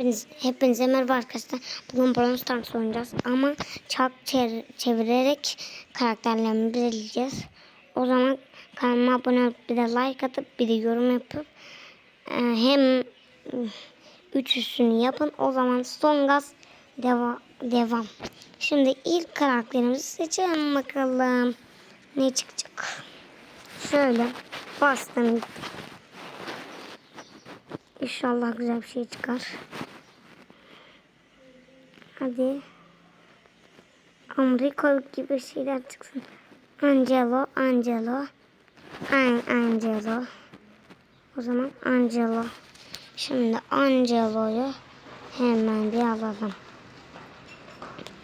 Hepiniz, hepinize merhaba arkadaşlar. Bugün Brawl Stars oynayacağız. Ama çevir- çevirerek karakterlerimizi belirleyeceğiz. O zaman kanalıma abone olup bir de like atıp bir de yorum yapıp e, hem üç üstünü yapın. O zaman son gaz deva, devam. Şimdi ilk karakterimizi seçelim bakalım. Ne çıkacak? Şöyle bastım. İnşallah güzel bir şey çıkar. Hadi. Amerika gibi şeyler çıksın. Angelo, Angelo. An Angelo. O zaman Angelo. Şimdi Angelo'yu hemen bir alalım.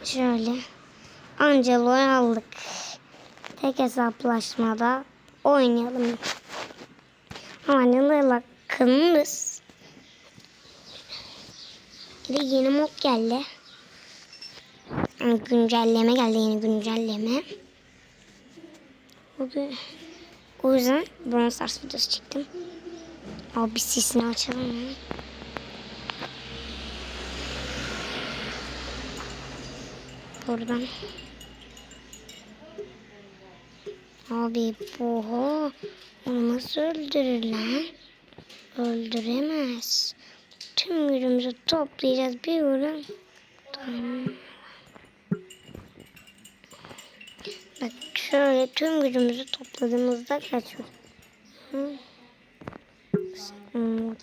Şöyle. Angelo'yu aldık. Tek hesaplaşmada oynayalım. Angelo'yla kırmızı. Bir yeni mod geldi. Güncelleme geldi yeni güncelleme. Da, o yüzden Brawl Stars videosu çektim. Abi sesini açalım mı? Buradan. Abi bu onu nasıl öldürür lan? Öldüremez. Tüm gücümüzü toplayacağız bir vurun. Tamam. Bak şöyle tüm gücümüzü topladığımızda kaç vur? Hı? Hmm.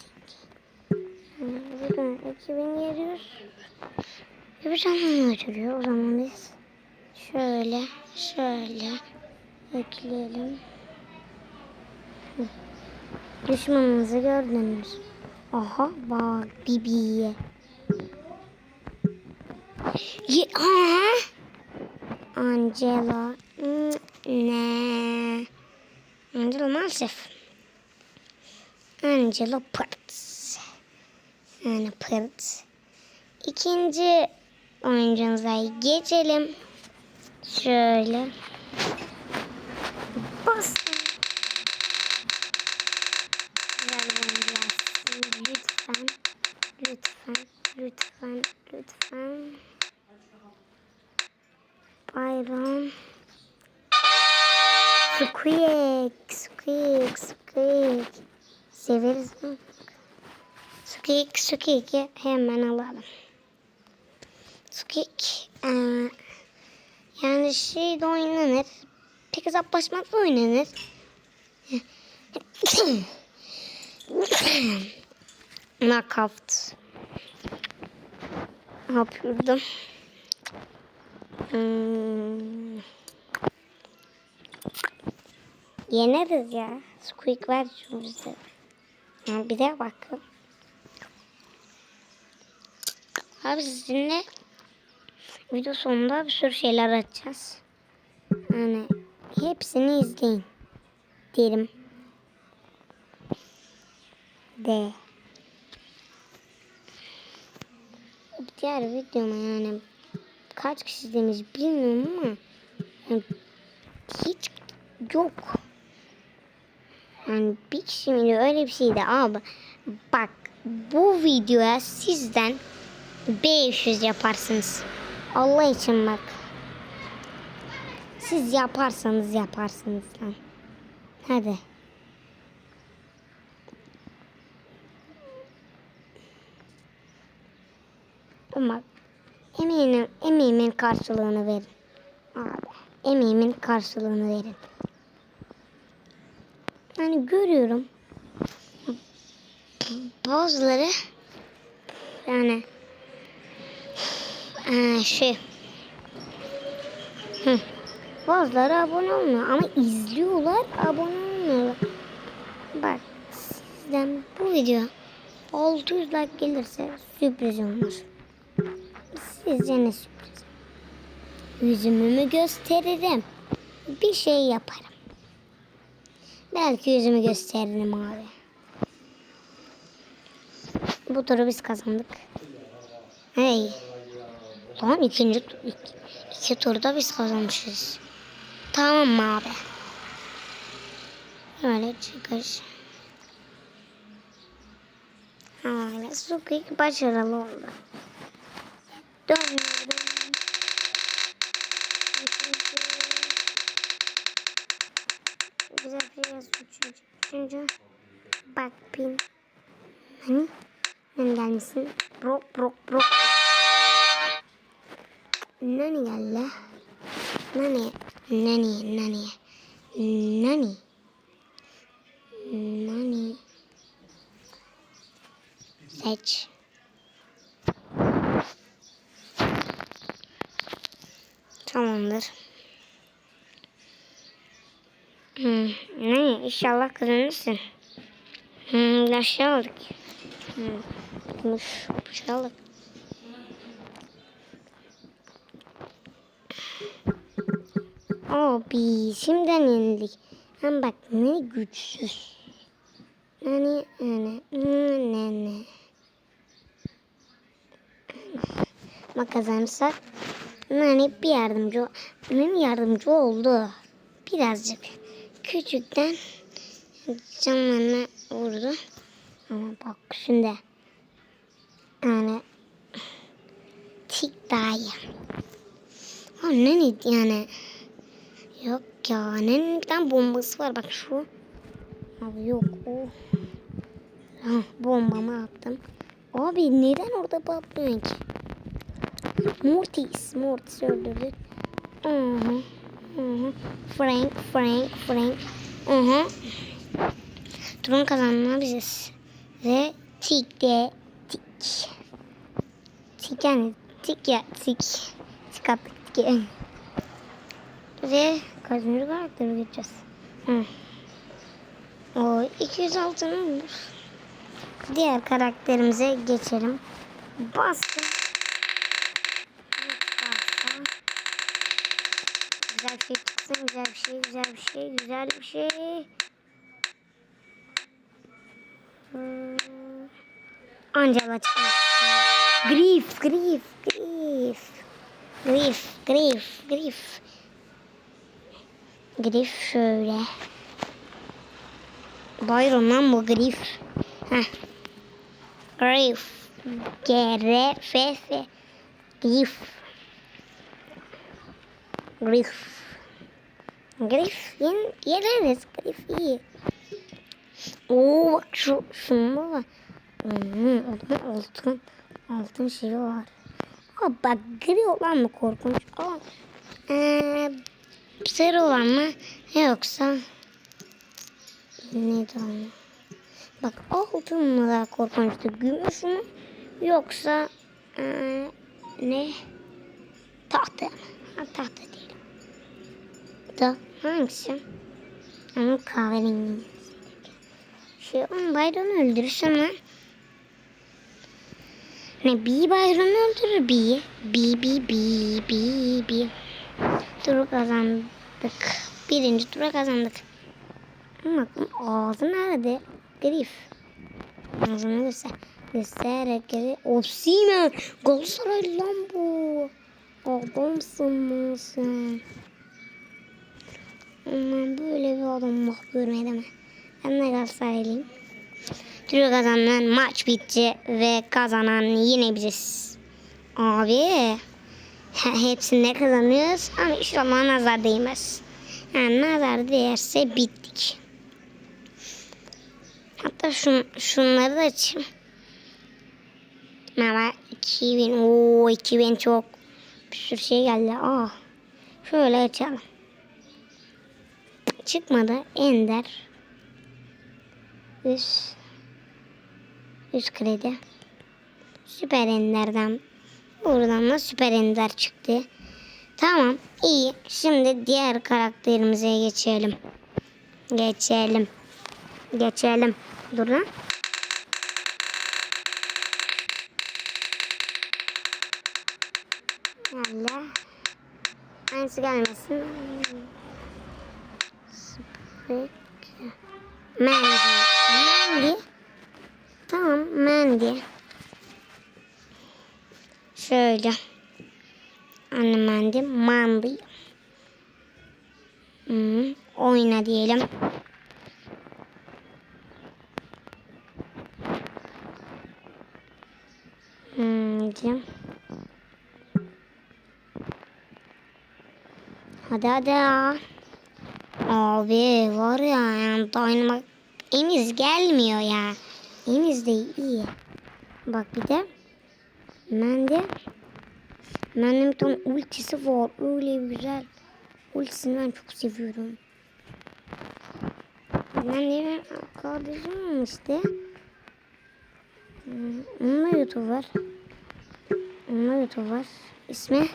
Bakın 2700 bir zaman götürüyor. O zaman biz şöyle şöyle ekleyelim. Düşmanımızı gördünüz. Aha bak Bibi'ye. Ye aha. Angela. Ne. Angela maalesef. Angela Pırt. Yani Pırt. İkinci oyuncumuza geçelim. Şöyle. Squeak. Squeak'i hemen alalım. Squeak. Ee, yani şeyde oynanır. Pek hesaplaşmakla oynanır. Knockout. Yapıyordum? Hmm. Yeneriz ya. Squeak var şu bizde. Ha, bir de bakın. Abi sizinle video sonunda bir sürü şeyler açacağız. Yani hepsini izleyin. Derim. De. Diğer videoma yani kaç kişi izlemiş bilmiyorum ama yani hiç yok. Yani bir kişi mi öyle bir şeydi abi. Bak bu videoya sizden 500 yaparsınız. Allah için bak. Siz yaparsanız yaparsınız lan. Hadi. Ama emeğimin, emeğimin karşılığını verin. Abi, emeğimin karşılığını verin. Yani görüyorum. Bazıları yani eee, şey hı, bazıları abone olmuyor ama izliyorlar abone olmuyorlar. Bak sizden bu video 600 like gelirse sürpriz olur. Sizce ne sürpriz? Yüzümü mü gösteririm? Bir şey yaparım. Belki yüzümü gösteririm abi. Bu turu biz kazandık. Hey. Tamam ikinci iki, iki turda biz kazanmışız. Tamam mı abi? Böyle çıkış. Hala Sukik başarılı oldu. Dönüyorum. Güzel bir yaz üçüncü. Üçüncü. Backpin. Hani? Nani gelmesin? Brok brok brok. Nani geldi? Nani? Nani? Nani? Nani? Nani? Seç. Tamamdır. Hmm, ne? İnşallah kazanırsın. Hmm, aşağı aldık. Hmm, kuş, kuş Abi şimdiden yenildik. Hem bak ne güçsüz. Nani ne ne ne. Ama kazanırsak Nani bir yardımcı benim yardımcı oldu. Birazcık küçükten canlarına vurdu. Ama bak şimdi yani tik daha iyi. Ha Nani yani yok ya bir tane bombası var bak şu. Abi yok o. Ha, bombamı attım. Abi neden orada patlıyorsun ki? Mortis. Mortis öldürdük. Hı hı. Hı hı. Frank, Frank, Frank. Hı hı. Turun kazanma biziz. Ve tik de tik. Tik yani tik ya tik. Tik attık. Ve kaçıncı karakteri geçeceğiz? Hı. O 206 ne olur? Diğer karakterimize geçelim. Bastım. Bastım. Güzel bir şey çıksın. Güzel bir şey, güzel bir şey, güzel bir şey. Hmm. Angela çıkmış. Grief, grief, grief. Grief, grief, grief. Grief şöyle. Byron lan bu Grief. Heh. Grief. G-R-F-F. Grief. Grief. Grief. Yen, yeneriz. Grief iyi. Oo bak şu şunda var. Hmm, adamın altın altın şeyi var. Aa, bak gri olan mı korkunç? Aa, ee, sarı olan mı? Yoksa neydi o? Bak altın mı daha korkunçtu? Gümüş mü? Yoksa ee, ne? Tahta mı? Ha, tahta değil. Da hangisi? Ama kahverengi. Şey on Byron'u öldürürsem lan. Ne B Byron'u öldürür B. B B B B B. Turu kazandık. Birinci tura kazandık. Ama ağzı nerede? Grif. Ağzını göster. Göstererek geri. Osimhen. Galatasaray lan bu. Adamsın lan sen. Ama böyle bir adam bak görmedim mi? Ben de Galatasaraylıyım. Türk kazanan maç bitti ve kazanan yine biziz. Abi hepsinde kazanıyoruz ama inşallah nazar değmez. Yani nazar değerse bittik. Hatta şun, şunları da açayım. Ama 2000 ooo 2000 çok bir sürü şey geldi. Aa, şöyle açalım. Çıkmadı. Ender. Üst. Üst kredi. Süper Ender'den. Buradan da Süper Ender çıktı. Tamam. iyi. Şimdi diğer karakterimize geçelim. Geçelim. Geçelim. Dur lan. Yalla. Aynısı gelmesin. Mandy. Mandy. Tamam Mandy. Şöyle. Anne Mandy. Mandy. Hmm, oyna diyelim. Hadi. Hadi hadi. Abi var ya yani oynamak Eniz gelmiyor ya. Eniz de iyi. Bak bir de ben de tane ultisi var. Öyle güzel. Ultisini ben çok seviyorum. Bir kardeşim. Hmm, Onun da YouTube var. Onun da YouTube var. İsmi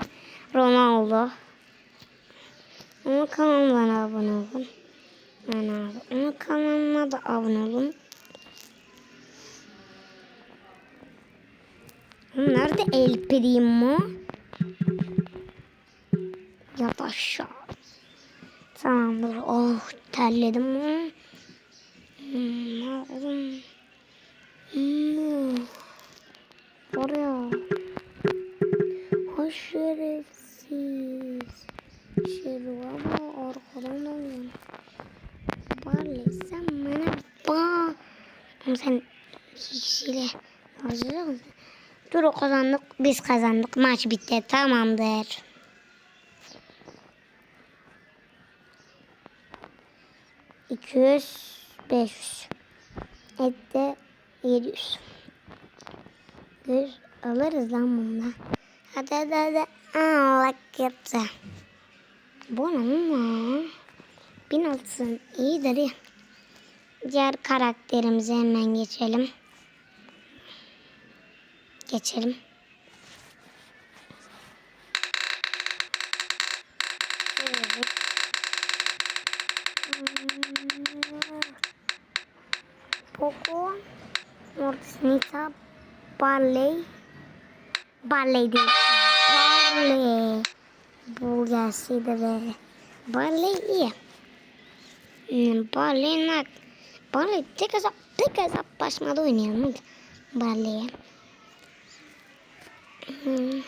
Ronaldo. Onun kanalına abone olun. Ben abi. Onun kanalına da abone olun. Nerede El Primo? Yat aşağı. Tamamdır. Oh terledim. Hmm, yapalım? Hmm. Oraya. Hoş şerefsiz. Şerif ama arkadan alıyorum. Barley sen bana bak. Ama sen kişiyle hazır? Dur kazandık. Biz kazandık. Maç bitti. Tamamdır. İki yüz, beş yüz. Ette yedi yüz. Bir alırız lan bundan. Hadi hadi hadi. Bak yaptı. Bu ne? Bin olsun. İyidir ya. Diğer karakterimize hemen geçelim. Geçelim. Evet. Poco, Mortisnita, Barley, Barley değil, Barley. Bu gelseydi böyle. Barley iyi. Hmm, Barley nak. Barley tek hesap, tek hesap başmada oynayalım. Barley'e. Hmm.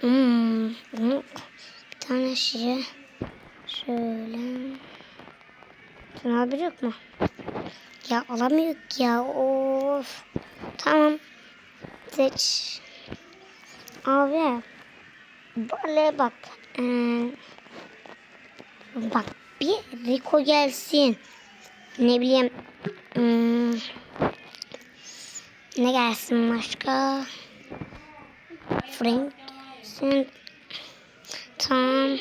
Hmm. Bir tane şey. Şöyle. Sen abi yok mu? Ya alamıyor ya. Of. Tamam. Seç. Abi. Böyle bak. Ee, bak bir Rico gelsin. Ne bileyim. hmm, ne gelsin başka? Frank gelsin. Tamam.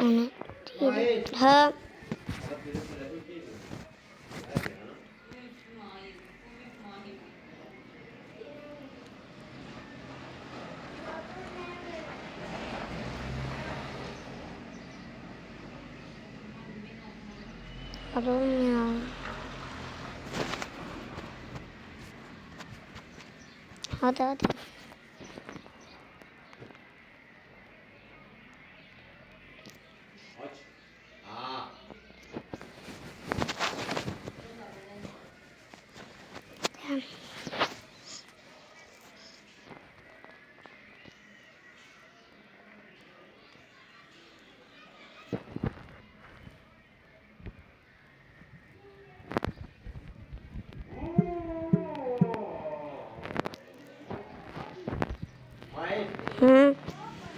Onu. Ha. Oğlum ya. Hadi hadi. Aç. Aa. Hayır. Hı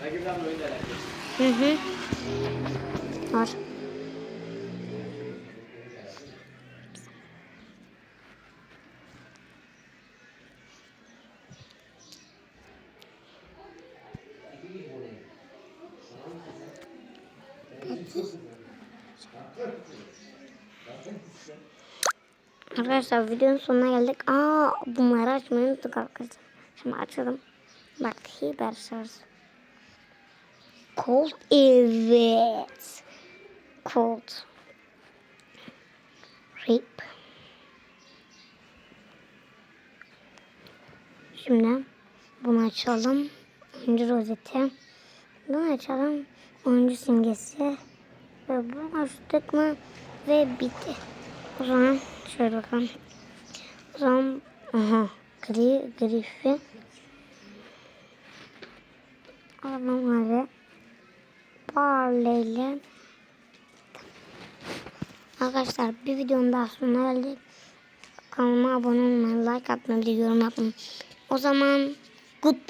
Rakipten oyun da hı. hı. Var. Arkadaşlar videonun sonuna geldik. Aa bunları açmayı unuttuk arkadaşlar. Şimdi açalım. Bak hiper şarj. Cold evet. Cold. Rip. Şimdi bunu açalım. Oyuncu rozeti. Bunu açalım. Oyuncu simgesi. Ve bunu açtık mı? Ve bitti. O zaman şöyle bakalım. O zaman aha gri grifi. Alalım abi. Barley'le Arkadaşlar bir videonun daha sonuna geldik. Kanalıma abone olmayı, like atmayı, bir de yorum yapmayı O zaman goodbye.